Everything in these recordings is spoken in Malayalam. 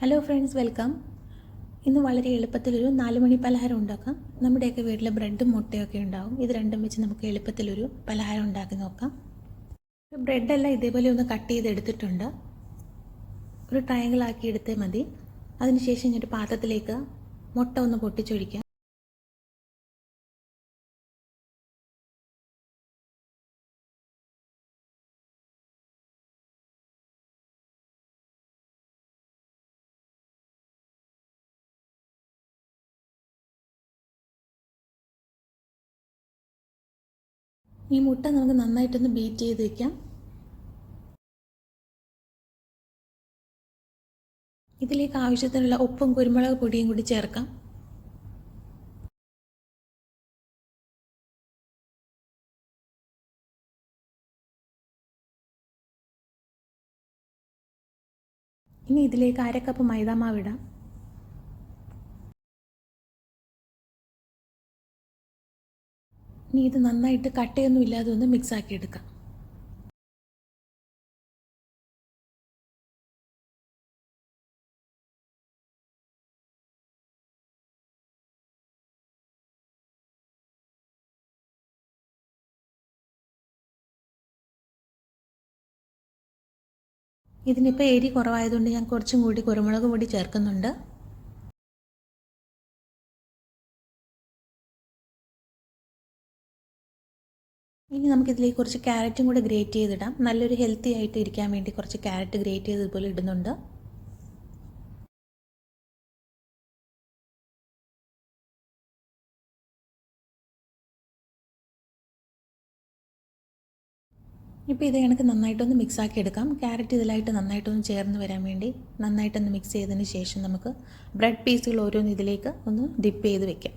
ഹലോ ഫ്രണ്ട്സ് വെൽക്കം ഇന്ന് വളരെ എളുപ്പത്തിലൊരു നാല് മണി പലഹാരം ഉണ്ടാക്കാം. നമ്മുടെയൊക്കെ വീട്ടിൽ ബ്രെഡും മുട്ടയൊക്കെ ഉണ്ടാവും. ഇത് രണ്ടും വെച്ച് നമുക്ക് എളുപ്പത്തിലൊരു പലഹാരം ഉണ്ടാക്കി നോക്കാം. ബ്രെഡെല്ലാം ഇതേപോലെ ഒന്ന് കട്ട് ചെയ്തെടുത്തിട്ടുണ്ട് ഒരു ട്രയാങ്കിൾ ആക്കി എടുത്തേ മതി. അതിനുശേഷം ഒരു പാത്രത്തിലേക്ക് മുട്ട ഒന്ന് പൊട്ടിച്ചൊഴിക്കാം. ഈ മുട്ട നമുക്ക് നന്നായിട്ടൊന്ന് ബീറ്റ് ചെയ്ത് വെക്കാം. ഇതിലേക്ക് ആവശ്യത്തിനുള്ള ഉപ്പും കുരുമുളക് പൊടിയും കൂടി ചേർക്കാം. ഇനി ഇതിലേക്ക് അരക്കപ്പ് കപ്പ് മൈദാമാവ് ഇടാം. ഇനി ഇത് നന്നായിട്ട് കട്ടയൊന്നും ഇല്ലാതെ ഒന്ന് മിക്സ് ആക്കി എടുക്കാം. ഇതിനിപ്പോൾ എരി കുറവായതുകൊണ്ട് ഞാൻ കുറച്ചും കൂടി കുരുമുളക് പൊടി ചേർക്കുന്നുണ്ട്. ഇനി നമുക്കിതിലേക്ക് കുറച്ച് ക്യാരറ്റും കൂടെ ഗ്രേറ്റ് ചെയ്തിടാം. നല്ലൊരു ഹെൽത്തി ആയിട്ട് ഇരിക്കാൻ വേണ്ടി കുറച്ച് ക്യാരറ്റ് ഗ്രേറ്റ് ചെയ്ത് ഇതുപോലെ ഇടുന്നുണ്ട്. ഇപ്പോൾ ഇത് കണക്ക് നന്നായിട്ടൊന്ന് മിക്സാക്കി എടുക്കാം. ക്യാരറ്റ് ഇതിലായിട്ട് നന്നായിട്ടൊന്ന് ചേർന്ന് വരാൻ വേണ്ടി നന്നായിട്ടൊന്ന് മിക്സ് ചെയ്തതിന് ശേഷം നമുക്ക് ബ്രെഡ് പീസുകൾ ഓരോന്ന് ഇതിലേക്ക് ഒന്ന് ഡിപ്പ് ചെയ്ത് വെക്കാം.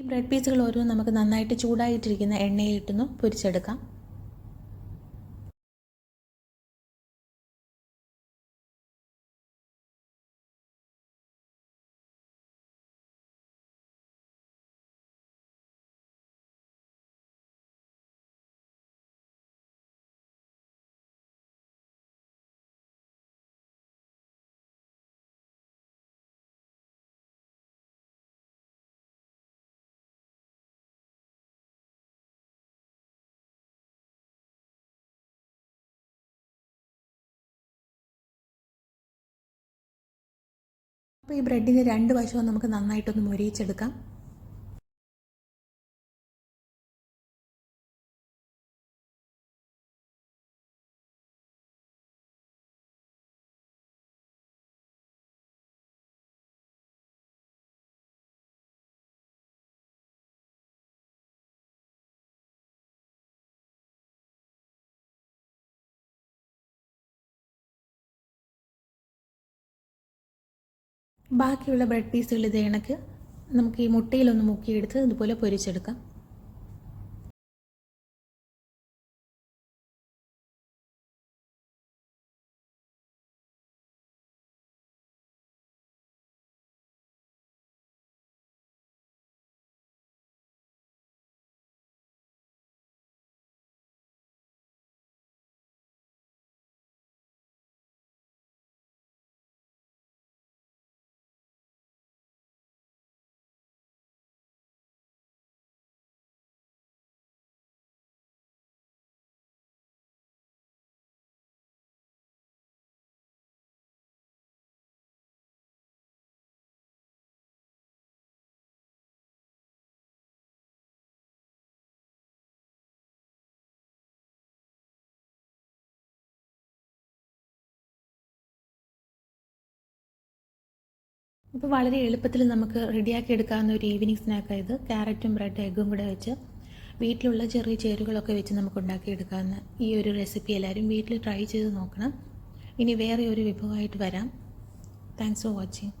ഈ ബ്രെഡ് പീസുകൾ ഓരോ നമുക്ക് നന്നായിട്ട് ചൂടായിട്ടിരിക്കുന്ന എണ്ണയിലിട്ടൊന്ന് പൊരിച്ചെടുക്കാം. അപ്പോൾ ഈ ബ്രെഡിന്റെ രണ്ട് വശവും നമുക്ക് നന്നായിട്ടൊന്ന് മൊരിയിച്ചെടുക്കാം. ബാക്കിയുള്ള ബ്രെഡ് പീസുകൾ ഇത് കണക്ക് നമുക്ക് ഈ മുട്ടയിലൊന്ന് മുക്കിയെടുത്ത് ഇതുപോലെ പൊരിച്ചെടുക്കാം. ഇപ്പോൾ വളരെ എളുപ്പത്തിൽ നമുക്ക് റെഡിയാക്കി എടുക്കാവുന്ന ഒരു ഈവനിങ് സ്നാക്കായത് ക്യാരറ്റും ബ്രെഡ് എഗ്ഗും കൂടെ വെച്ച് വീട്ടിലുള്ള ചെറിയ ചേരുകളൊക്കെ വെച്ച് നമുക്ക് ഉണ്ടാക്കിയെടുക്കാവുന്ന ഈ ഒരു റെസിപ്പി എല്ലാവരും വീട്ടിൽ ട്രൈ ചെയ്ത് നോക്കണം. ഇനി വേറെ ഒരു വിഭവമായിട്ട് വരാം. Thanks for watching